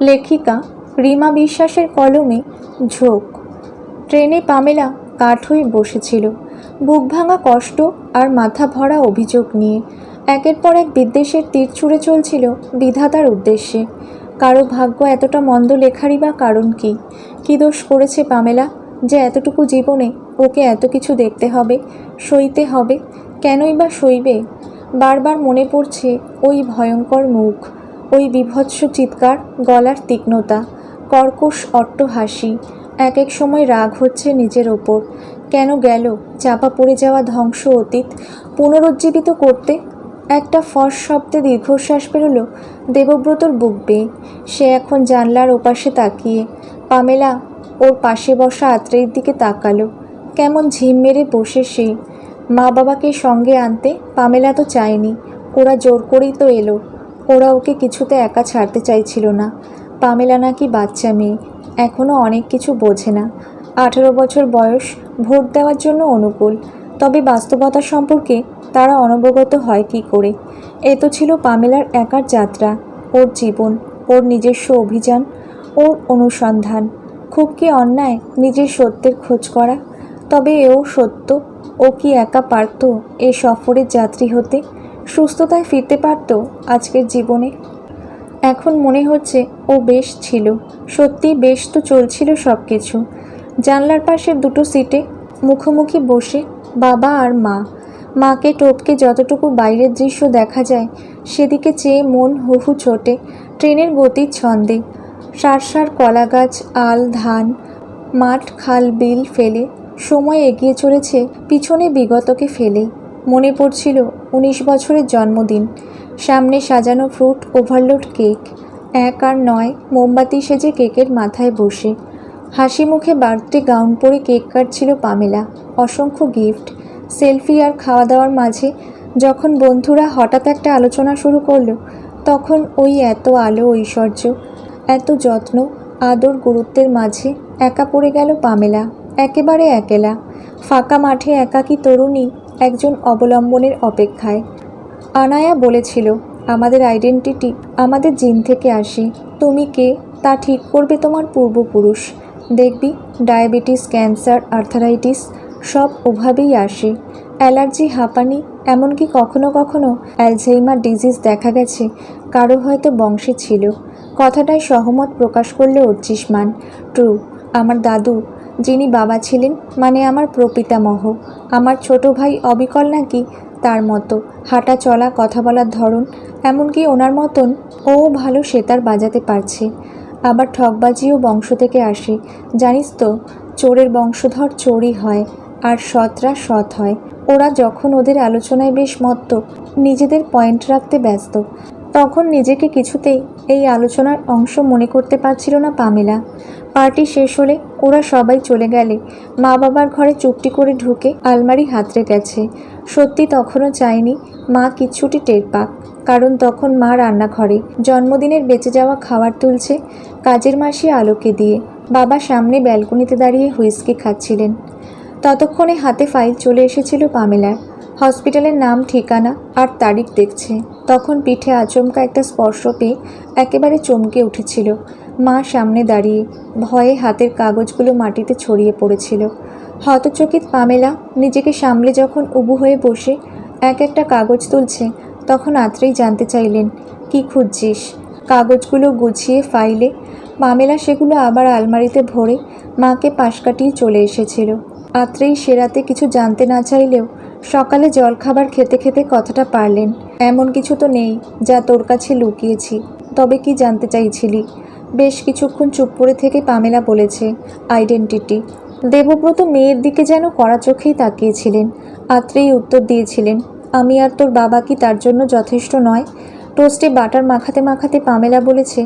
লেখিকা রিমা বিশ্বাসের কলমে ঝোঁক। ট্রেনে পামেলা কাঠ হয়ে বসেছিল। বুক ভাঙা কষ্ট আর মাথা ভরা অভিযোগ নিয়ে। একের পর এক বিদ্বেষের তীর ছুঁড়ে চলছিল বিধাতার উদ্দেশ্যে। কারও ভাগ্য এতটা মন্দ লেখারই বা কারণ কি? কী দোষ করেছে পামেলা যে এতটুকু জীবনে ওকে এত কিছু দেখতে হবে, সইতে হবে? কেনই বা সইবে? বারবার মনে পড়ছে ওই ভয়ঙ্কর মুখ। ওই বিভৎস চিৎকার, গলার তীক্ষ্ণতা, কর্কশ অট্ট হাসি, এক এক সময় রাগ হচ্ছে নিজের ওপর। কেন গেল? চাপা পড়ে যাওয়া ধ্বংস অতীত পুনরুজ্জীবিত করতে? একটা ফস শব্দে দীর্ঘশ্বাস বেরোলো দেবব্রতর বুক বেয়ে। সে এখন জানলার ওপাশে তাকিয়ে, পামেলা ওর পাশে বসা আত্রের দিকে তাকালো। কেমন ঝিম মেরে বসে সে। মা বাবাকে সঙ্গে আনতে পামেলা তো চায়নি, ওরা জোর করেই তো এলো। ওরা ওকে কিছুতে একা ছাড়তে চাইছিল না। পামেলা নাকি বাচ্চা মেয়ে এখনও অনেক কিছু বোঝে না। আঠেরো বছর বয়স, ভোট দেওয়ার জন্য অনুকূল, তবে বাস্তবতা সম্পর্কে তারা অনবগত হয় কি করে? এ তো ছিল পামেলার একার যাত্রা, ওর জীবন, ওর নিজস্ব অভিযান, ওর অনুসন্ধান, খুব কি অন্যায় নিজের সত্যের খোঁজ করা? তবে এও সত্য, ও কি একা পারত এ সফরের যাত্রী হতে? সুস্থতায় ফিরতে পারত আজকের জীবনে। এখন মনে হচ্ছে ও বেশ ছিল। সত্যি বেশ তো চলছিল সব কিছু জানলার পাশে দুটো সিটে মুখোমুখি বসে বাবা আর মা। মাকে টপকে যতটুকু বাইরের দৃশ্য দেখা যায়, সেদিকে চেয়ে মন হুহু ছোটে, ট্রেনের গতির ছন্দে। সারসার কলা গাছ, আল, ধান, মাঠ, খাল, বিল ফেলে সময় এগিয়ে চলেছে, পিছনে বিগতকে ফেলে। মনে পড়ছিল উনিশ বছরের জন্মদিন। সামনে সাজানো ফ্রুট ওভারলোড কেক। এক আর নয় মোমবাতি সেজে কেকের মাথায় বসে। হাসি মুখে বার্থডে গাউন পরে কেক কাটছিল পামেলা। অসংখ্য গিফট, সেলফি আর খাওয়া দাওয়ার মাঝে যখন বন্ধুরা হঠাৎ একটা আলোচনা শুরু করল, তখন ওই এত আলো ঐশ্বর্য, এত যত্ন, আদর গুরুত্বের মাঝে একা পড়ে গেল পামেলা। একেবারে একেলা। ফাঁকা মাঠে একাকী তরুণী একজন অবলম্বনের অপেক্ষায়। আনায়া বলেছিল, আমাদের আইডেন্টিটি আমাদের জিন থেকে আসে। তুমি কে? তা ঠিক করবে তোমার পূর্বপুরুষ। দেখবি ডায়াবেটিস ক্যান্সার আর্থারাইটিস সব ওভাবেই আসে। অ্যালার্জি, হাঁপানি, এমনকি কখনো কখনো অ্যালঝেইমার ডিজিজ দেখা গেছে। কারও হয়তো বংশে ছিল। কথাটায় সহমত প্রকাশ করলে অর্চিসমান ট্রু আমার দাদু যিনি বাবা ছিলেন মানে আমার প্রপিতামহ। আমার ছোট ভাই অবিকল নাকি? তার মতো। হাঁটা চলা, কথা বলার ধরন, এমনকি ওনার মতন ও ভালো সেতার বাজাতে পারছে। আবার ঠকবাজিও বংশ থেকে আসে। জানিস তো, চোরের বংশধর চোরই হয়, আর সৎরা সৎ হয়। ওরা যখন ওদের আলোচনায় বেশ মত্ত, নিজেদের পয়েন্ট রাখতে ব্যস্ত। তখন নিজেকে কিছুতেই এই আলোচনার অংশ মনে করতে পারছিল না পামেলা। পার্টি শেষ হলে ওরা সবাই চলে গেলে। মা বাবার ঘরে চুপটি করে ঢুকে আলমারি হাতড়ে গেছে। সত্যি তখনও চায়নি মা কিচ্ছুটি টের পাক, কারণ তখন মা রান্নাঘরে। জন্মদিনের বেঁচে যাওয়া খাবার তুলছে কাজের মাসি আলোকে দিয়ে। বাবা সামনে ব্যালকনিতে দাঁড়িয়ে হুইস্কি খাচ্ছিলেন। ততক্ষণে হাতে ফাইল চলে এসেছিল পামেলার। হসপিটালের নাম, ঠিকানা আর তারিখ দেখছে। তখন পিঠে আচমকা একটা স্পর্শ পেয়ে একেবারে চমকে উঠেছিল। মা সামনে দাঁড়িয়ে ভয়ে হাতের কাগজগুলো মাটিতে ছড়িয়ে পড়েছিল। হতচকিত পামেলা নিজেকে সামলে যখন উবু হয়ে বসে এক একটা কাগজ তুলছে, তখন আত্রেই জানতে চাইলেন, কি খুঁজছিস? কাগজগুলো গুছিয়ে ফাইলে পামেলা সেগুলো আবার আলমারিতে ভরে মাকে পাশ কাটিয়ে চলে এসেছিল। আত্রেই সেরাতে কিছু জানতে না চাইলেও সকালে জলখাবার খেতে খেতে কথাটা পারলেন, এমন কিছু তো নেই, যা তোর কাছে লুকিয়েছি। তবে কি জানতে চাইছিলি? বেশ কিছুক্ষণ চুপ করে থেকে পামেলা বলেছে, আইডেন্টিটি। দেবব্রত মেয়ের দিকে যেন কড়া চোখেই তাকিয়েছিলেন, আত্রেই উত্তর দিয়েছিলেন, আমি আর তোর বাবা কি তার জন্য যথেষ্ট নয়? টোস্টে বাটার মাখাতে মাখাতে পামেলা বলেছে,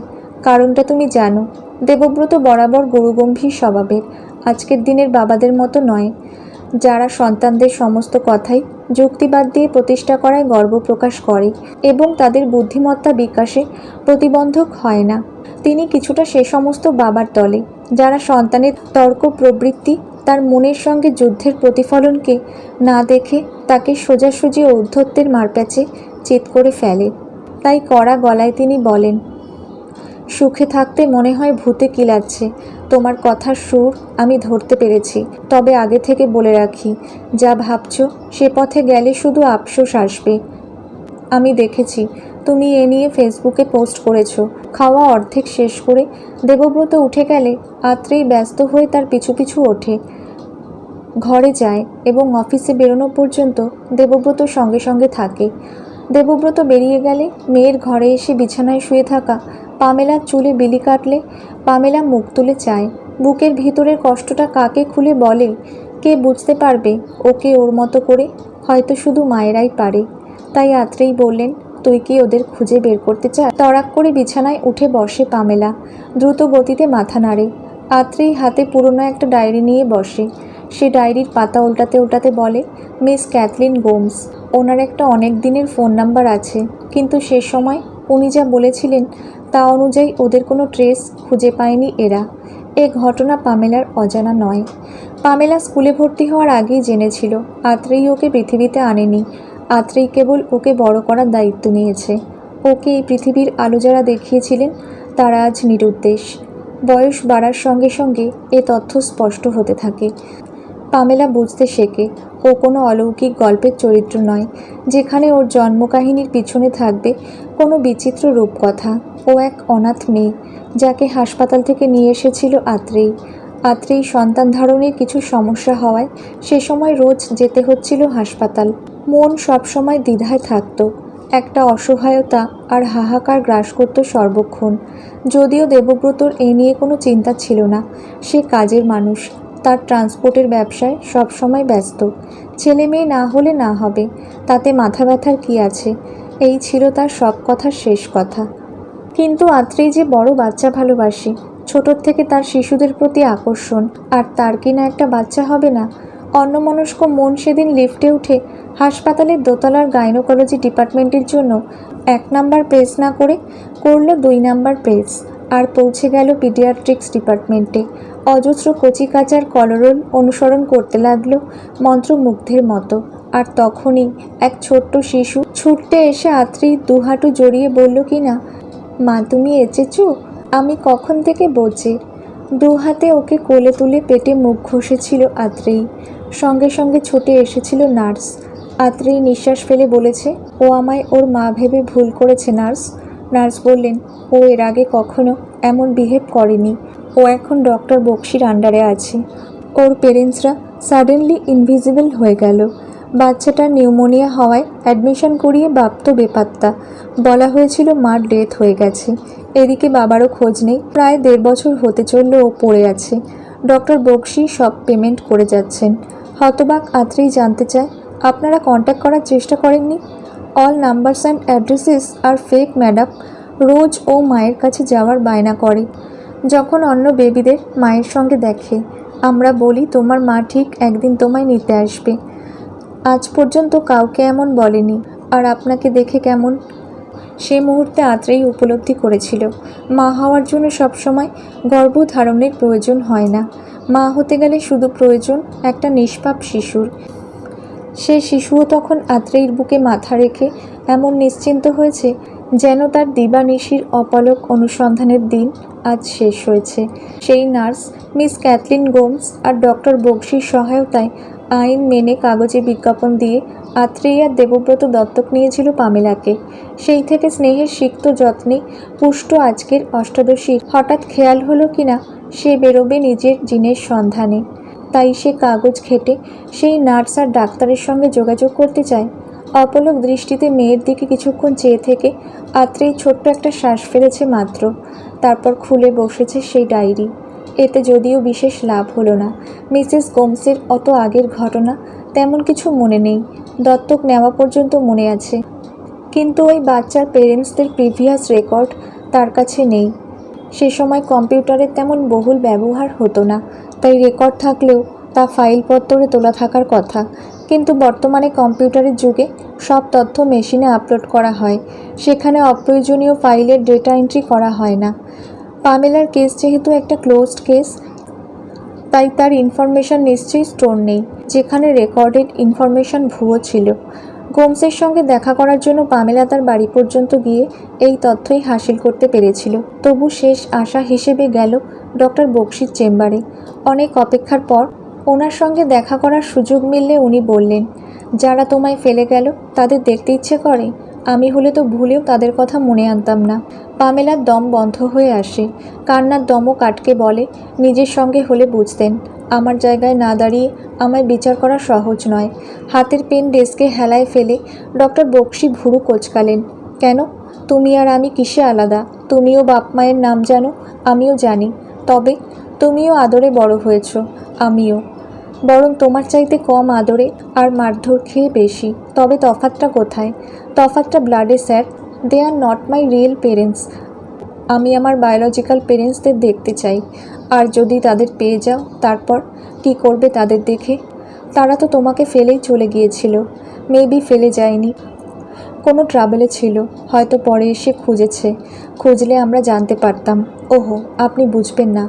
কারণটা তুমি জানো। দেবব্রত বরাবর গুরুগম্ভীর স্বভাবের, আজকের দিনের বাবাদের মতো নয়। যারা সন্তানদের সমস্ত কথাই যুক্তিবাদ দিয়ে প্রতিষ্ঠা করায় গর্ব প্রকাশ করে এবং তাদের বুদ্ধিমত্তা বিকাশে প্রতিবন্ধক হয় না। তিনি কিছুটা সে সমস্ত বাবার দলে যারা সন্তানের তর্ক প্রবৃত্তি, তার মনের সঙ্গে যুদ্ধের প্রতিফলনকে না দেখে তাকে সোজাসুজি ঔদ্ধত্যের মারপ্যাচে চিত করে ফেলে। তাই কড়া গলায় তিনি বলেন, সুখে থাকতে মনে হয় ভূতে কি লাগছে তোমার কথার সুর আমি ধরতে পেরেছি। তবে আগে থেকে বলে রাখি, যা ভাবছ সে পথে গেলে শুধু আফসোস আসবে। আমি দেখেছি, তুমি এ নিয়ে ফেসবুকে পোস্ট করেছ। খাওয়া অর্ধেক শেষ করে দেবব্রত উঠে গেলে আত্রেই ব্যস্ত হয়ে তার পিছু পিছু ওঠে। ঘরে যায় এবং অফিসে বেরোনো পর্যন্ত দেবব্রত সঙ্গে সঙ্গে থাকে। দেবব্রত বেরিয়ে গেলে মেয়ের ঘরে এসে বিছানায় শুয়ে থাকা পামেলার চুলে বিলি কাটলে পামেলা মুখ তুলে চায়। বুকের ভিতরের কষ্টটা কাকে খুলে বলে, কে বুঝতে পারবে? ওকে ওর মতো করে হয়তো শুধু মায়েরাই পারে। তাই আত্রেই বললেন, তুই কি ওদের খুঁজে বের করতে চাস? তড়াক করে বিছানায় উঠে বসে পামেলা। দ্রুত গতিতে মাথা নাড়ে। আত্রেই হাতে পুরনো একটা ডায়েরি নিয়ে বসে। সে ডায়েরির পাতা উল্টাতে উল্টাতে বলে, মিস ক্যাথলিন গোমস, ওনার একটা অনেক দিনের ফোন নাম্বার আছে। কিন্তু সে সময় উনি যা বলেছিলেন তা অনুযায়ী ওদের কোনো ট্রেস খুঁজে পায়নি এরা। এ ঘটনা পামেলার অজানা নয়। পামেলা স্কুলে ভর্তি হওয়ার আগেই জেনেছিল আত্রেই ওকে পৃথিবীতে আনেনি। আত্রেই কেবল ওকে বড় করার দায়িত্ব নিয়েছে। ওকে এই পৃথিবীর আলো যারা দেখিয়েছিলেন, তারা আজ নিরুদ্দেশ। বয়স বাড়ার সঙ্গে সঙ্গে এ তথ্য স্পষ্ট হতে থাকে। পামেলা বুঝতে শেখে, ও কোনো অলৌকিক গল্পের চরিত্র নয়। যেখানে ওর জন্মকাহিনীর পিছনে থাকবে কোনো বিচিত্র রূপকথা। ও এক অনাথ মেয়ে, যাকে হাসপাতাল থেকে নিয়ে এসেছিল আত্রেই আত্রেই সন্তান ধারণের কিছু সমস্যা হওয়ায় সে সময় রোজ যেতে হচ্ছিল হাসপাতাল। মন সবসময় দ্বিধায় থাকতো। একটা অসহায়তা আর হাহাকার গ্রাস করত সর্বক্ষণ। যদিও দেবব্রতর এই নিয়ে কোনো চিন্তা ছিল না, সে কাজের মানুষ। তার ট্রান্সপোর্টের ব্যবসায় সবসময় ব্যস্ত। ছেলে মেয়ে না হলে না হবে, তাতে মাথা ব্যথার কি আছে? এই ছিল তার সব কথার শেষ কথা। কিন্তু আত্রেই যে বড় বাচ্চা ভালোবাসে, ছোটোর থেকে তার শিশুদের প্রতি আকর্ষণ, আর তার কিনা একটা বাচ্চা হবে না? অন্যমনস্ক মন সেদিন লিফটে উঠে হাসপাতালের দোতলার গাইনোকোলজি ডিপার্টমেন্টের জন্য এক নাম্বার প্রেস না করে করল দুই নাম্বার প্রেস আর পৌঁছে গেল পিডিয়াট্রিক্স ডিপার্টমেন্টে অজস্র কচিকাচার কলরোল অনুসরণ করতে লাগল মন্ত্রমুগ্ধের মতো। আর তখনই এক ছোট্ট শিশু ছুটতে এসে আত্রি দুহাটু জড়িয়ে বলল, কি না? মা, তুমি এঁচেছো? আমি কখন থেকে বোঝে দু হাতে ওকে কোলে তুলে পেটে মুখ ঘষেছিল আত্রেই। সঙ্গে সঙ্গে ছুটে এসেছিল নার্স। আত্রেই নিঃশ্বাস ফেলে বলেছে, ও আমায় ওর মা ভেবে ভুল করেছে, নার্স। নার্স বললেন, ও এর আগে কখনো এমন বিহেভ করেনি। ও এখন ডক্টর বক্সির আন্ডারে আছে। ওর পেরেন্টসরা সাডেনলি ইনভিজিবল হয়ে গেল। বাচ্চাটার নিউমোনিয়া হওয়ায় অ্যাডমিশন করিয়ে বাপ তো বেপাত্তা। বলা হয়েছিল মার ডেথ হয়ে গেছে। এদিকে বাবারও খোঁজ নেই। প্রায় দেড় বছর হতে চলল ও পড়ে আছে। ডক্টর বক্সি সব পেমেন্ট করে যাচ্ছেন। হতবাক আত্রেই জানতে চায়, আপনারা কন্ট্যাক্ট করার চেষ্টা করেননি? All numbers and addresses are fake madam Rose ও মায়ের কাছে যাওয়ার বায়না করে। যখন অন্য বেবিদের মায়ের সঙ্গে দেখে, আমরা বলি, তোমার মা ঠিক একদিন তোমায় নিতে আসবে। আজ পর্যন্ত কাউকে এমন বলেনি। আর আপনাকে দেখে কেমন? সে মুহূর্তে আত্রেই উপলব্ধি করেছিল। মা হওয়ার জন্য সবসময় গর্ভধারণের প্রয়োজন হয় না। মা হতে গেলে শুধু প্রয়োজন একটা নিষ্পাপ শিশুর। সে শিশুও তখন আত্রেয়ীর বুকে মাথা রেখে এমন নিশ্চিন্ত হয়েছে যেন তার দিবানিশির অপলক অনুসন্ধানের দিন আজ শেষ হয়েছে। সেই নার্স, মিস ক্যাথলিন গোমস আর ডক্টর বক্সির সহায়তায় আইন মেনে কাগজে বিজ্ঞাপন দিয়ে আত্রেয়ী দেবব্রত দত্তক নিয়েছিল পামেলাকে। সেই থেকে স্নেহের সিক্ত যত্নে পুষ্ট আজকের অষ্টাদশীর হঠাৎ খেয়াল হলো কিনা সে বেরোবে নিজের জিনের সন্ধানে। তাই সে কাগজ ঘেটে সেই নার্স আর ডাক্তারের সঙ্গে যোগাযোগ করতে চায়। অপলক দৃষ্টিতে মেয়ের দিকে কিছুক্ষণ চেয়ে থেকে আত্রেই ছোট্ট একটা শ্বাস ফেলেছে মাত্র। তারপর খুলে বসেছে সেই ডায়েরি। এতে যদিও বিশেষ লাভ হলো না। মিসেস গোমসের অত আগের ঘটনা তেমন কিছু মনে নেই। দত্তক নেওয়া পর্যন্ত মনে আছে। কিন্তু ওই বাচ্চার পেরেন্টসদের প্রিভিয়াস রেকর্ড তার কাছে নেই। সে সময় কম্পিউটারের তেমন বহুল ব্যবহার হতো না। তাই রেকর্ড থাকলেও তা ফাইলপত্তরে তোলা থাকার কথা। কিন্তু বর্তমানে কম্পিউটারের যুগে সব তথ্য মেশিনে আপলোড করা হয়। সেখানে অপ্রয়োজনীয় ফাইলের ডেটা এন্ট্রি করা হয় না। পামেলার কেস যেহেতু একটা ক্লোজড কেস তাই তার ইনফরমেশন নিশ্চয়ই স্টোর নেই। যেখানে রেকর্ডেড ইনফরমেশন ভুয়ো ছিল। গোমসের সঙ্গে দেখা করার জন্য পামেলা তার বাড়ি পর্যন্ত গিয়ে এই তথ্যই হাসিল করতে পেরেছিল। তবু শেষ আশা হিসেবে গেল ডক্টর বক্সির চেম্বারে। অনেক অপেক্ষার পর ওনার সঙ্গে দেখা করার সুযোগ মিললে উনি বললেন, যারা তোমায় ফেলে গেল, তাদের দেখতে ইচ্ছে করে। আমি হলে তো ভুলেও তাদের কথা মনে আনতাম না। পামেলার দম বন্ধ হয়ে আসে। কান্নার দমও কাটকে বলে, নিজের সঙ্গে হলে বুঝতেন। আমার জায়গায় না দাঁড়িয়ে আমায় বিচার করা সহজ নয়। হাতের পেন ডেস্কে হেলায় ফেলে ডক্টর বক্সি ভুরু কোচকালেন। কেন? তুমি আর আমি কিসে আলাদা? তুমিও বাপ মায়ের নাম জানো, আমিও জানি। তবে তুমিও আদরে বড় হয়েছ, আমিও। বরং তোমার চাইতে কম আদরে আর মারধর খেয়ে বেশি। তবে তফাতটা কোথায়? তফাতটা ব্লাডে sir. They are not my real parents আমি আমার বায়োলজিক্যাল পেরেন্টসদের দেখতে চাই। আর যদি তাদের পেয়ে যাও, তারপর কি করবে তাদের দেখে? তারা তো তোমাকে ফেলেই চলে গিয়েছিল। মেবি ফেলে যায়নি। কোনো ট্রাভেলে ছিল, হয়তো পরে এসে খুঁজেছে। খুঁজলে আমরা জানতে পারতাম, ওহো, আপনি বুঝবেন না।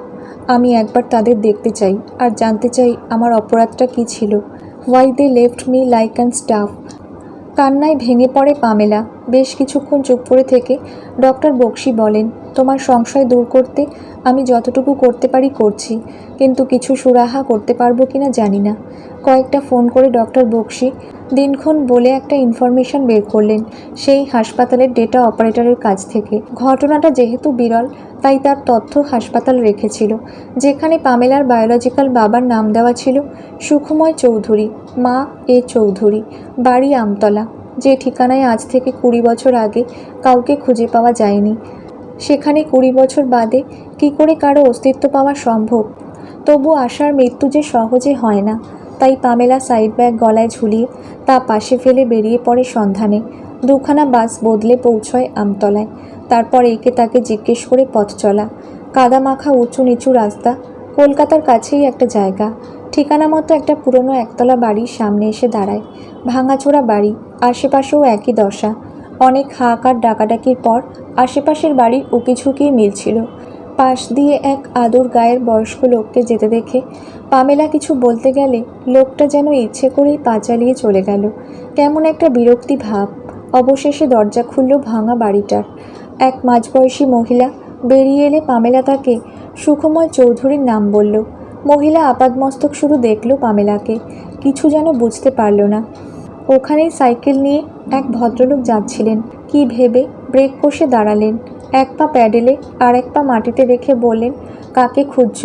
আমি একবার তাদের দেখতে চাই, আর জানতে চাই আমার অপরাধটা কী ছিল। Why they left me like and stuff কান্নায় ভেঙে পড়ে পামেলা। বেশ কিছুক্ষণ চুপ করে থেকে ডক্টর বক্সি বলেন, তোমার সংশয় দূর করতে আমি যতটুকু করতে পারি করছি, কিন্তু কিছু সুরাহা করতে পারব কিনা জানি না। কয়েকটা ফোন করে ডক্টর বক্সি দিনক্ষণ বলে একটা ইনফরমেশন বের করলেন, সেই হাসপাতালের ডেটা অপারেটরের কাছ থেকে। ঘটনাটা যেহেতু বিরল তাই তার তথ্য হাসপাতাল রেখেছিল, যেখানে পামেলার বায়োলজিক্যাল বাবার নাম দেওয়া ছিল সুখময় চৌধুরী, মা এ চৌধুরী, বাড়ি আমতলা, যে ঠিকানায় আজ থেকে কুড়ি বছর আগে কাউকে খুঁজে পাওয়া যায়নি। সেখানে কুড়ি বছর বাদে কি করে কারও অস্তিত্ব পাওয়া সম্ভব? তবু আশার মৃত্যু যে সহজে হয় না, তাই পামেলা সাইড ব্যাগ গলায় ঝুলিয়ে তা পাশে ফেলে বেরিয়ে পড়ে সন্ধানে। দুখানা বাস বদলে পৌঁছয় আমতলায়। তারপর একে তাকে জিজ্ঞেস করে পথ চলা। কাদা মাখা উঁচু নিচু রাস্তা, কলকাতার কাছেই একটা জায়গা। ঠিকানা মতো একটা পুরনো একতলা বাড়ির সামনে এসে দাঁড়ায়। ভাঙাচোরা বাড়ি, আশেপাশেও একই দশা। অনেক হাহাকার ডাকাডাকির পর আশেপাশের বাড়ির উকিঝুঁকি মিলছিল। পাশ দিয়ে এক আদর গায়ের বয়স্ক লোককে যেতে দেখে পামেলা কিছু বলতে গেলে লোকটা যেন ইচ্ছে করেই পা চালিয়ে চলে গেল। কেমন একটা বিরক্তি ভাব। অবশেষে দরজা খুলল ভাঙা বাড়িটার। এক মাঝবয়সী মহিলা বেরিয়ে এলে পামেলা তাকে সুখময় চৌধুরীর নাম বলল। মহিলা আপাদমস্তক শুরু দেখল পামেলাকে। কিছু যেন বুঝতে পারল না। ওখানেই সাইকেল নিয়ে এক ভদ্রলোক যাচ্ছিলেন। কি ভেবে ব্রেক কষে দাঁড়ালেন। এক পা প্যাডেলে আর এক পা মাটিতে রেখে বললেন, কাকে খুঁজছ?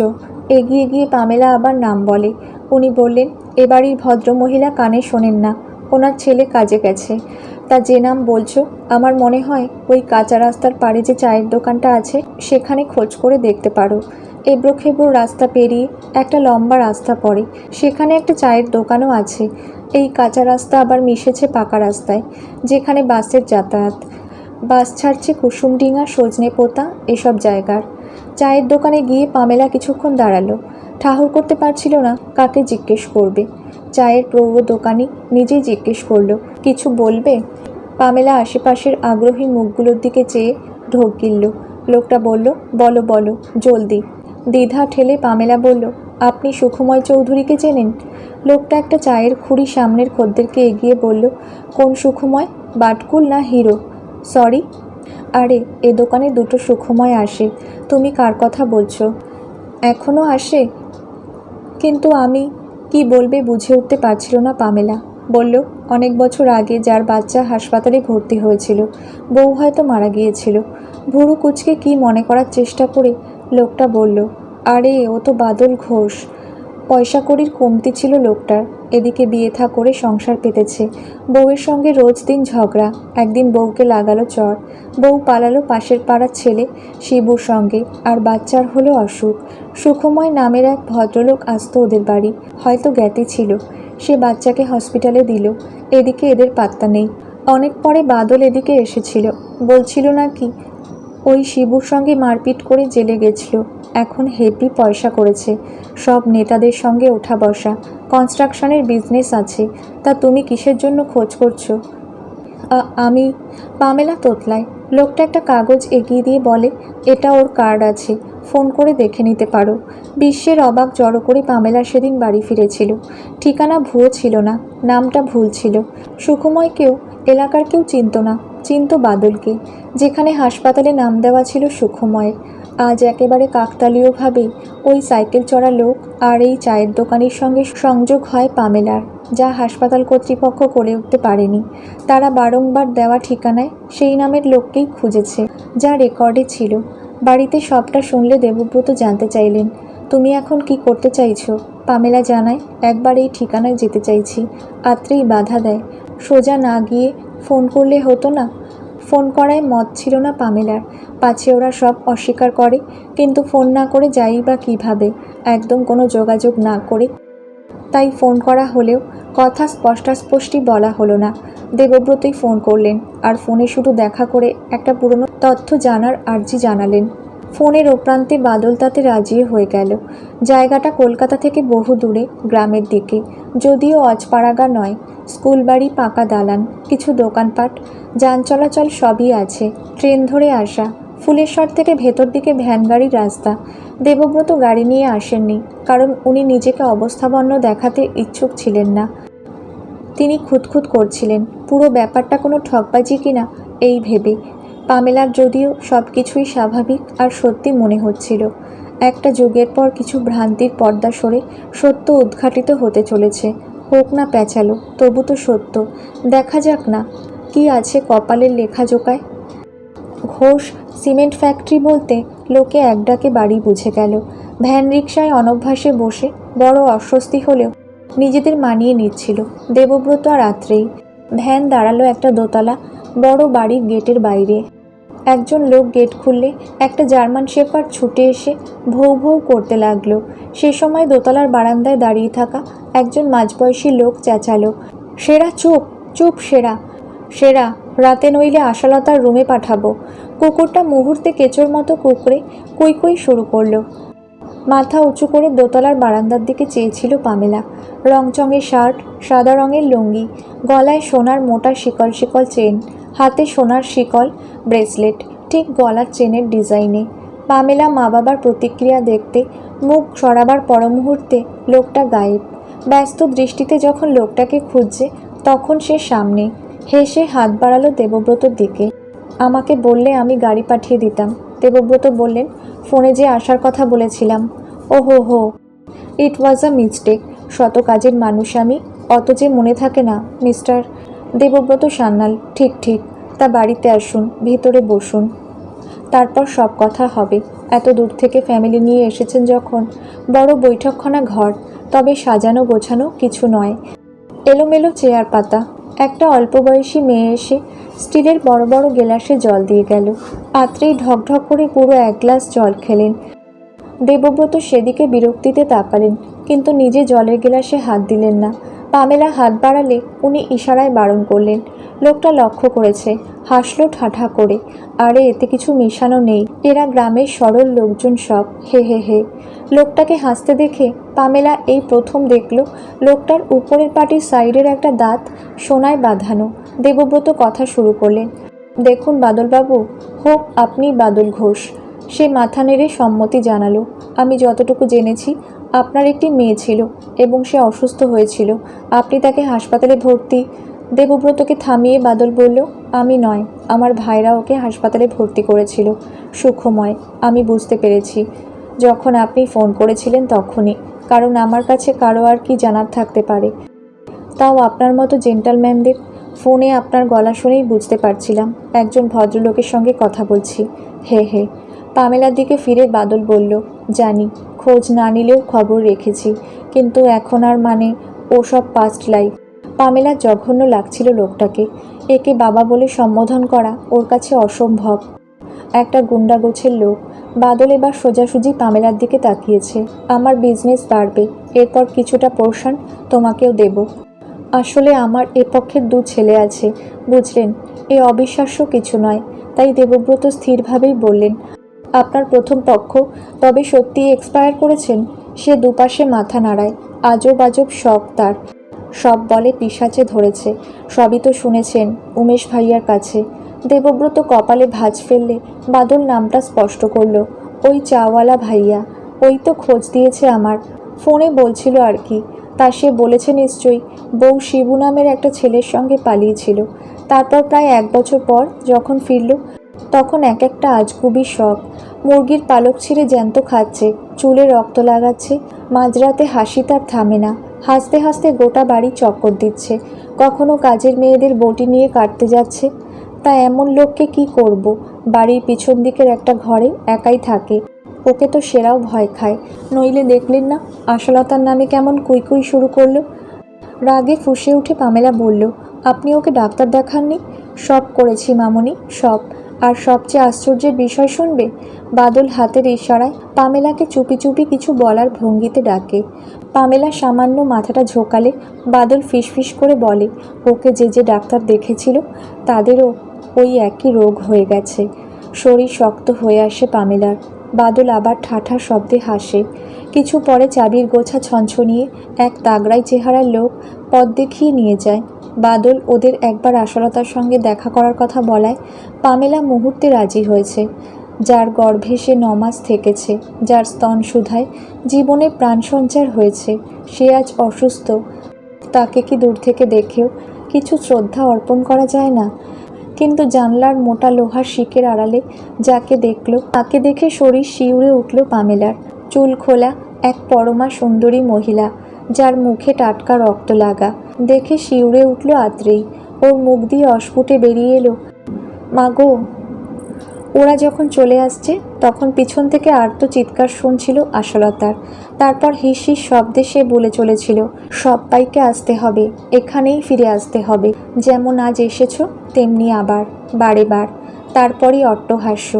এগিয়ে গিয়ে পামেলা আবার নাম বলে। উনি বললেন এ বাড়ির ভদ্রমহিলা কানে শোনেন না। ওনার ছেলে কাজে গেছে। তা যে নাম বলছো, আমার মনে হয় ওই কাঁচা রাস্তার পাড়ে যে চায়ের দোকানটা আছে, সেখানে খোঁজ করে দেখতে পারো। এবড়ো খেবড়ো রাস্তা পেরিয়ে একটা লম্বা রাস্তা পড়ে। সেখানে একটা চায়ের দোকানও আছে। এই কাঁচা রাস্তা আবার মিশেছে পাকা রাস্তায়, যেখানে বাসের যাতায়াত। বাস ছাড়ছে কুসুমডিঙা সজনে পোতা, এসব জায়গার। চায়ের দোকানে গিয়ে পামেলা কিছুক্ষণ দাঁড়াল। ঠাহর করতে পারছিল না কাকে জিজ্ঞেস করবে। চায়ের প্রৌঢ় দোকানি নিজেই জিজ্ঞেস করল, কিছু বলবে? পামেলা আশেপাশের আগ্রহী মুখগুলোর দিকে চেয়ে ঢোক গিলল। লোকটা বলল, বলো বলো, জলদি। দ্বিধা ঠেলে পামেলা বলল, আপনি সুখময় চৌধুরীকে চেনেন? লোকটা একটা চায়ের খুঁড়ি সামনের খদ্দেরকে এগিয়ে বলল, কোন সুখময়? বাটকুল না হিরো? সরি। আরে, এ দোকানে দুটো সুখময় আসে। তুমি কার কথা বলছো? এখনও আসে। কিন্তু আমি কি বলবে বুঝে উঠতে পারছিল না পামেলা। বলল, অনেক বছর আগে যার বাচ্চা হাসপাতালে ভর্তি হয়েছিল, বউ হয়তো মারা গিয়েছিল। ভুরু কুচকে কি মনে করার চেষ্টা করে? লোকটা বলল, আরে, ও তো বাদল ঘোষ। পয়সা কড়ির কমতি ছিল লোকটার। এদিকে বিয়ে থা করে সংসার পেতেছে। বউয়ের সঙ্গে রোজ দিন ঝগড়া। একদিন বউকে লাগালো চর। বউ পালালো পাশের পাড়ার ছেলে, শিবুর সঙ্গে। আর বাচ্চার হলো অসুখ। সুখময় নামের এক ভদ্রলোক আসতো ওদের বাড়ি। হয়তো জ্ঞাতি ছিল। সে বাচ্চাকে হসপিটালে দিল। এদিকে এদের পাত্তা নেই। অনেক পরে বাদল এদিকে এসেছিল। বলছিল নাকি ওই শিবুর সঙ্গে মারপিট করে জেলে গেছিল। এখন হেভি পয়সা করেছে। সব নেতাদের সঙ্গে ওঠা বসা। কনস্ট্রাকশনের বিজনেস আছে। তা তুমি কিসের জন্য খোঁজ করছ? আমি, পামেলা তোতলায়। লোকটা একটা কাগজ এগিয়ে দিয়ে বলে, এটা ওর কার্ড আছে। ফোন করে দেখে নিতে পারো। বিশ্বের অবাক জড়ো করে পামেলা সেদিন বাড়ি ফিরেছিল। ঠিকানা ভুয়ো ছিল না, নামটা ভুল ছিল। সুকুময়কেও এলাকার কেউ চিনত না, চিনত বাদলকে, যেখানে হাসপাতালে নাম দেওয়া ছিল সুখময়ের। আজ একেবারে কাকতালীয়ভাবে ওই সাইকেল চড়া লোক আর এই চায়ের দোকানের সঙ্গে সংযোগ হয় পামেলার, যা হাসপাতাল কর্তৃপক্ষ করে উঠতে পারেনি। তারা বারংবার দেওয়া ঠিকানায় সেই নামের লোককেই খুঁজেছে, যা রেকর্ডে ছিল। বাড়িতে সবটা শুনলে দেবব্রত জানতে চাইলেন, তুমি এখন কি করতে চাইছো? পামেলা জানায়, একবার এই ঠিকানায় যেতে চাইছি। আত্রেই বাধা দেয় সোজা না গিয়ে ফোন করলে হতো না। ফোন করায় মত ছিল না পামেলার। পাছে ওরা সব অস্বীকার করে, কিন্তু ফোন না করে যাই বা কীভাবে, একদম কোনো যোগাযোগ না করে। তাই ফোন করা হলেও কথা স্পষ্টাস্পষ্টি বলা হলো না। দেবব্রতই ফোন করলেন, আর ফোনে শুধু দেখা করে একটা পুরনো তথ্য জানার আর্জি জানালেন। ফোনের ওপ্রান্তে বাদল তাতে রাজি হয়ে গেল। জায়গাটা কলকাতা থেকে বহু দূরে, গ্রামের দিকে। যদিও অজপাড়াগা নয় স্কুল বাড়ি পাকা দালান, কিছু দোকানপাট, যান চলাচল সবই আছে, ট্রেন ধরে আসা, ফুলেশ্বর থেকে ভেতর দিকে ভ্যান গাড়ির রাস্তা। দেবব্রত গাড়ি নিয়ে আসেননি, কারণ উনি নিজেকে অবস্থাবন্ন দেখাতে ইচ্ছুক ছিলেন না। তিনি খুঁতখুত করছিলেন, পুরো ব্যাপারটা কোনো ঠকবাজি কিনা, এই ভেবে। পামেলার যদিও সব কিছুই স্বাভাবিক আর সত্যি মনে হচ্ছিল। একটা যুগের পর কিছু ভ্রান্তির পর্দা সরে সত্য উদ্ঘাটিত হতে চলেছে। হোক না প্যাঁচালো, তবু তো সত্য। দেখা যাক না, কি আছে কপালের লেখা জোকায়। ঘোষ, সিমেন্ট ফ্যাক্টরি বলতে লোকে এক ডাকে বাড়ি বুঝে গেল। ভ্যান রিক্সায় অনভ্যাসে বসে বড় অস্বস্তি হলেও নিজেদের মানিয়ে নিচ্ছিল। দেবব্রত আর রাত্রেই ভ্যান দাঁড়াল একটা দোতলা, বড় বাড়ির গেটের বাইরে। একজন লোক গেট খুললে একটা জার্মান শেফার ছুটে এসে ভৌ ভৌ করতে লাগল। সে সময় দোতলার বারান্দায় দাঁড়িয়ে থাকা একজন মাঝবয়সী লোক চেঁচালো, সেরা চুপ চুপ সেরা। সেরা, রাতে নইলে আশালতার রুমে পাঠাবো। কুকুরটা মুহূর্তে কেঁচোর মতো কুকড়ে কুই কুই শুরু করল। মাথা উঁচু করে দোতলার বারান্দার দিকে চেয়েছিল পামেলা। রংচঙের শার্ট, সাদা রঙের লুঙ্গি, গলায় সোনার মোটা শিকল শিকল চেন। হাতে সোনার শিকল, ব্রেসলেট, ঠিক গলার চেনের ডিজাইনে। পামেলা মা বাবার প্রতিক্রিয়া দেখতে, মুখ সরাবার পর মুহূর্তে লোকটা গায়েব। ব্যস্ত দৃষ্টিতে যখন লোকটাকে খুঁজছে, তখন সে সামনে হেসে হাত বাড়ালো দেবব্রতর দিকে। আমাকে বললে আমি গাড়ি পাঠিয়ে দিতাম। দেবব্রত বললেন। ফোনে যে আসার কথা বলেছিলাম। ও হো। হো ইট ওয়াজ আ মিস্টেক শত কাজের মানুষ আমি, অত যে মনে থাকে না, মিস্টার দেবব্রত সান্যাল, ঠিক ঠিক, তা বাড়িতে আসুন, ভিতরে বসুন। তারপর সব কথা হবে। এত দূর থেকে ফ্যামিলি নিয়ে এসেছেন যখন, বড় বৈঠকখানা ঘর, তবে সাজানো গোছানো কিছু নয়। এলোমেলো চেয়ার পাতা, একটা অল্প বয়সী মেয়ে এসে স্টিলের বড় বড় গেলাসে জল দিয়ে গেল। আত্রেই ঢকঢক করে পুরো এক গ্লাস জল খেলেন। দেবব্রত সেদিকে বিরক্তিতে তাকালেন, কিন্তু নিজে জলের গেলাসে হাত দিলেন না। পামেলা হাত বাড়ালে উনি ইশারায় বারণ করলেন। লোকটা লক্ষ্য করেছে, হাসলো ঠাঠা করে। আরে, এতে কিছু মেশানো নেই। এরা গ্রামের সরল লোকজন সব। হে হে হে। লোকটাকে হাসতে দেখে পামেলা এই প্রথম দেখল, লোকটার উপরের পাটির সাইডের একটা দাঁত সোনায় বাঁধানো। দেবব্রত কথা শুরু করলেন, দেখুন বাদলবাবু, হোক আপনি বাদল ঘোষ সে মাথা নেড়ে সম্মতি জানালো। আমি যতটুকু জেনেছি, আপনার একটি মেয়ে ছিল এবং সে অসুস্থ হয়েছিল। আপনি তাকে হাসপাতালে ভর্তি দেবব্রতকে থামিয়ে বাদল বলল, আমি নয়, আমার ভাইরা ওকে হাসপাতালে ভর্তি করেছিল। সুখময়, আমি বুঝতে পেরেছি। যখন আপনি ফোন করেছিলেন তখনই, কারণ আমার কাছে কারও আর কি জানার থাকতে পারে। তাও আপনার মতো জেন্টালম্যানদের ফোনে আপনার গলা শুনেই বুঝতে পারছিলাম। একজন ভদ্রলোকের সঙ্গে কথা বলছি। হে হে পামেলার দিকে ফিরে বাদল বলল, জানি, খোঁজ না নিলেও খবর রেখেছি, কিন্তু এখন আর মানে ওসব পাস্ট লাইফ পামেলার জঘন্য লাগছিল লোকটাকে। একে বাবা বলে সম্বোধন করা ওর কাছে অসম্ভব। একটা গুন্ডা গোছের লোক। বাদল এবার সোজাসুজি পামেলার দিকে তাকিয়েছে। আমার বিজনেস বাড়বে, এরপর কিছুটা পোর্শন তোমাকেও দেব। আসলে আমার এ পক্ষের দু ছেলে আছে, বুঝলেন, এ অবিশ্বাস্য কিছু নয়। তাই দেবব্রত স্থিরভাবেই বললেন আপনার প্রথম পক্ষ তবে সত্যি এক্সপায়ার করেছেন, সে দুপাশে মাথা নাড়ায় আজব আজব শখ তার। সব বলে পিসাচে ধরেছে, সবই তো শুনেছেন উমেশ ভাইয়ার কাছে। দেবব্রত কপালে ভাঁজ ফেললে বাদল নামটা স্পষ্ট করল, ওই চাওয়ালা ভাইয়া, ওই তো খোঁজ দিয়েছে আমার। ফোনে বলছিল আর কি, তা সে বলেছে নিশ্চয়ই, বউ শিবু নামের একটা ছেলের সঙ্গে পালিয়েছিল। তারপর প্রায় এক বছর পর যখন ফিরল তখন এক একটা আজগুবি শখ। মুরগির পালক ছিঁড়ে জ্যান্ত খাচ্ছে, চুলে রক্ত লাগাচ্ছে, মাঝরাতে হাসি তার থামে না। হাসতে হাসতে গোটা বাড়ি চক্কর দিচ্ছে। কখনো কাজের মেয়েদের বটি নিয়ে কাটতে যাচ্ছে। তা এমন লোককে কি করব? বাড়ির পিছন দিকের একটা ঘরে একাই থাকে। ওকে তো সেরাও ভয় খায়। নইলে দেখলেন না, আশালতার নামে কেমন কুইকুই শুরু করল। রাগে ফুঁসে উঠে পামেলা বলল, আপনি ওকে ডাক্তার দেখাননি? সব করেছি মামনি, সব। আর সবচেয়ে আশ্চর্যের বিষয় শুনবে, বাদল হাতের ইশারায় পামেলাকে চুপি চুপি কিছু বলার ভঙ্গিতে ডাকে। পামেলা সামান্য মাথাটা ঝোকালে বাদল ফিসফিস করে বলে, ওকে যে যে ডাক্তার দেখেছিল, তাদেরও ওই একই রোগ হয়ে গেছে। শরীর শক্ত হয়ে আসে পামেলার। বাদল আবার ঠাঠা শব্দে হাসে। কিছু পরে চাবির গোছা ছঞ্ছনিয়ে এক তাগড়াই চেহারার লোক পথ দেখিয়ে নিয়ে যায়। বাদল ওদের একবার আশালতার সঙ্গে দেখা করার কথা বলায়, পামেলা মুহূর্তে রাজি হয়েছে। যার গর্ভে সে নমাস থেকেছে, যার স্তন সুধায় জীবনে প্রাণ সঞ্চার হয়েছে, সে আজ অসুস্থ। তাকে কি দূর থেকে দেখেও কিছু শ্রদ্ধা অর্পণ করা যায় না? কিন্তু জানলার মোটা লোহার শিকের আড়ালে যাকে দেখল, তাকে দেখে শরীর শিউরে উঠল পামেলার। চুল খোলা এক পরমা সুন্দরী মহিলা। যার মুখে টাটকা রক্ত লাগা। দেখে শিউরে উঠল আত্রেই ওর মুখ দিয়ে অস্ফুটে বেরিয়ে এলো। মাগো ওরা যখন চলে আসছে, তখন পিছন থেকে আর্ত চিৎকার শুনছিল আশলতার তারপর হিস হিস শব্দে সে বলে চলেছিল সবাইকে আসতে হবে, এখানেই ফিরে আসতে হবে। যেমন আজ এসেছ, তেমনি আবার বারে বার তারপরই অট্টহাস্য।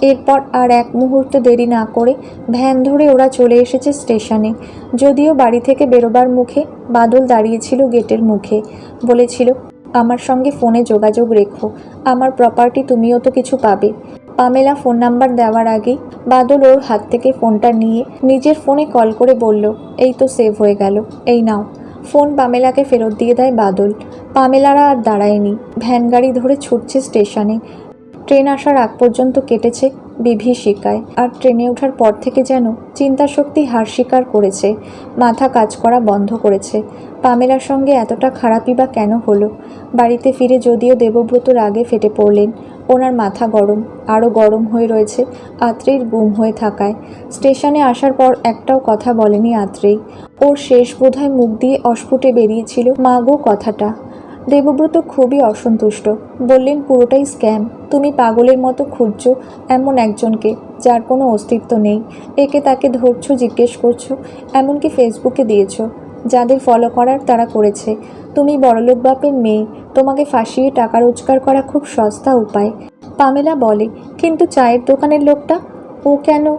এরপর আর এক মুহূর্ত দেরি না করে ভ্যান ধরে ওরা চলে এসেছে স্টেশনে। যদিও বাড়ি থেকে বেরোবার মুখে বাদল দাঁড়িয়েছিল গেটের মুখে। বলেছিল, আমার সঙ্গে ফোনে যোগাযোগ রেখো। আমার প্রপার্টি তুমিও তো কিছু পাবে। পামেলা ফোন নাম্বার দেওয়ার আগেই বাদল ওর হাত থেকে ফোনটা নিয়ে নিজের ফোনে কল করে বলল, এই তো সেভ হয়ে গেল। এই নাও। ফোন পামেলাকে ফেরত দিয়ে দেয় বাদল। পামেলারা আর দাঁড়ায়নি। ভ্যান গাড়ি ধরে ছুটছে স্টেশনে। ট্রেন আসার আগ পর্যন্ত কেটেছে বিভীষিকায় আর ট্রেনে ওঠার পর থেকে যেন চিন্তাশক্তি হার স্বীকার করেছে, মাথা কাজ করা বন্ধ করেছে। পামেলার সঙ্গে এতটা খারাপই বা কেন হলো? বাড়িতে ফিরে যদিও দেবব্রত রাগে ফেটে পড়লেন, ওনার মাথা গরম, আরও গরম হয়ে রয়েছে আত্রেইর গুম হয়ে থাকায়। স্টেশনে আসার পর একটাও কথা বলেনি আত্রেই। ওর শেষ বোধহয় মুখ দিয়ে অস্ফুটে বেরিয়েছিল, মা গো, কথাটা। দেবব্রত খুবই অসন্তুষ্ট। বললেন, পুরোটাই স্ক্যাম। তুমি পাগলের মতো খুঁজছো এমন একজনকে যার কোনো অস্তিত্ব নেই। একে তাকে ধরছো, জিজ্ঞেস করছ, এমনকি ফেসবুকে দিয়েছ। যাদের ফলো করার তারা করেছে। তুমি বড়লোক বাপের মেয়ে। তোমাকে ফাঁসিয়ে টাকা রোজগার করা খুব সস্তা উপায়। পামেলা বলে, কিন্তু চায়ের দোকানের লোকটা? ও কেন?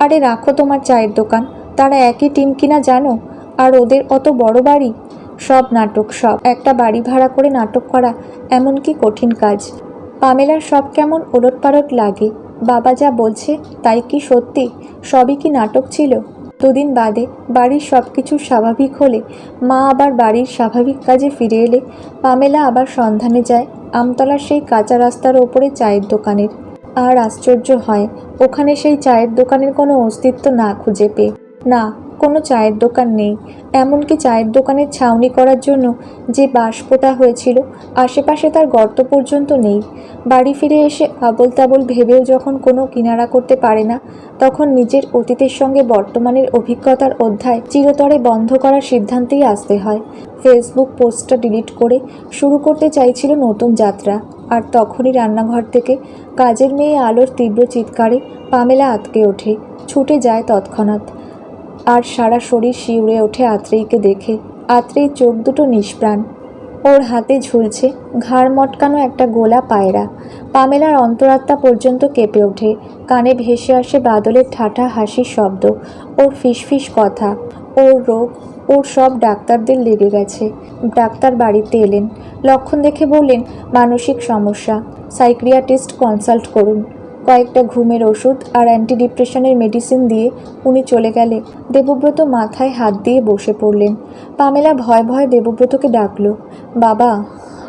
আরে, রাখো তোমার চায়ের দোকান। তারা একই টিম কিনা জানো? আর ওদের অত বড় বাড়ি? সব নাটক সব। একটা বাড়ি ভাড়া করে নাটক করা এমন কি কঠিন কাজ। পামেলার সব কেমন ওলটপালট লাগে। বাবা যা বলছে, তাই কি সত্যি? সবই কি নাটক ছিল? দুদিন বাদে বাড়ির সব কিছু স্বাভাবিক হলে, মা আবার বাড়ির স্বাভাবিক কাজে ফিরে এলে পামেলা আবার সন্ধানে যায় আমতলার সেই কাঁচা রাস্তার ওপরে চায়ের দোকানের। আর আশ্চর্য হয়, ওখানে সেই চায়ের দোকানের কোনো অস্তিত্ব না খুঁজে পেয়ে। না কোনো চায়ের দোকান নেই। এমনকি চায়ের দোকানের ছাউনি করার জন্য যে বাঁশ পোতা হয়েছিল, আশেপাশে তার গর্ত পর্যন্ত নেই। বাড়ি ফিরে এসে আবল তাবল ভেবেও যখন কোনো কিনারা করতে পারে না, তখন নিজের অতীতের সঙ্গে বর্তমানের অভিজ্ঞতার অধ্যায় চিরতরে বন্ধ করার সিদ্ধান্তেই আসতে হয়। ফেসবুক পোস্টটা ডিলিট করে শুরু করতে চাইছিল নতুন যাত্রা। আর তখনই রান্নাঘর থেকে কাজের মেয়ে আলোর তীব্র চিৎকারে পামেলা আতকে ওঠে। ছুটে যায় তৎক্ষণাৎ। আর সারা শরীর শিউরে ওঠে আত্রেইকে দেখে। আত্রেই চোখ দুটো নিষ্প্রাণ। ওর হাতে ঝুলছে ঘাড় মটকানো একটা গোলা পায়রা। পামেলার অন্তরাত্মা পর্যন্ত কেঁপে ওঠে। কানে ভেসে আসে বাদলের ঠাঠা হাসির শব্দ। ওর ফিসফিস কথা। ওর রোগ, ওর সব ডাক্তারদের লেগে গেছে। ডাক্তার বাড়িতে এলেন। লক্ষণ দেখে বললেন, মানসিক সমস্যা। সাইক্রিয়াটিস্ট কনসাল্ট করুন। কয়েকটা ঘুমের ওষুধ আর অ্যান্টি ডিপ্রেশনের মেডিসিন দিয়ে উনি চলে গেলে। দেবব্রত মাথায় হাত দিয়ে বসে পড়লেন। পামেলা ভয় ভয় দেবব্রতকে ডাকলো। বাবা,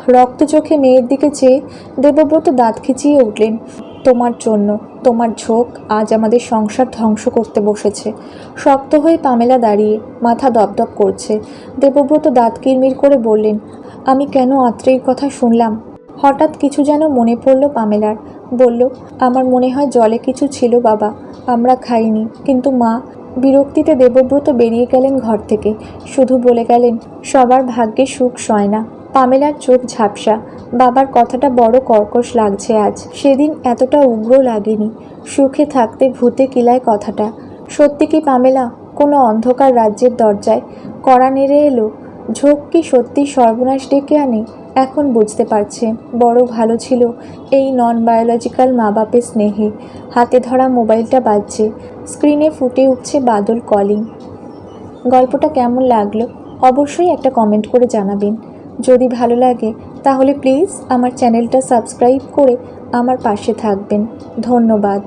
রক্ত চোখে মেয়ের দিকে চেয়ে দেবব্রত দাঁত খিচিয়ে উঠলেন। তোমার জন্য, তোমার ঝোঁক আজ আমাদের সংসার ধ্বংস করতে বসেছে। শক্ত হয়ে পামেলা দাঁড়িয়ে মাথা দপদপ করছে। দেবব্রত দাঁত কিরমির করে বললেন, আমি কেন আত্রের কথা শুনলাম? হঠাৎ কিছু যেন মনে পড়ল পামেলার। বলল, আমার মনে হয় জলে কিছু ছিল বাবা, আমরা খাইনি। কিন্তু মা, বিরক্তিতে দেবব্রত বেরিয়ে গেলেন ঘর থেকে। শুধু বলে গেলেন, সবার ভাগ্যে সুখ সয় না, পামেলার চোখ ঝাপসা। বাবার কথাটা বড় কর্কশ লাগছে আজ। সেদিন এতটা উগ্র লাগেনি। সুখে থাকতে ভূতে কিলায় কথাটা। সত্যি কি পামেলা, কোনো অন্ধকার রাজ্যের দরজায় কড়া নেড়ে এলো? ঝোঁক কি সত্যি সর্বনাশ ডেকে আনে? এখন বুঝতে পারছে, বড় ভালো ছিল এই নন বায়োলজিক্যাল মা বাপের স্নেহে। হাতে ধরা মোবাইলটা বাজছে স্ক্রিনে ফুটে উঠছে বাদল কলিং গল্পটা কেমন লাগল অবশ্যই একটা কমেন্ট করে জানাবেন। যদি ভালো লাগে, তাহলে প্লিজ আমার চ্যানেলটা সাবস্ক্রাইব করে আমার পাশে থাকবেন। ধন্যবাদ।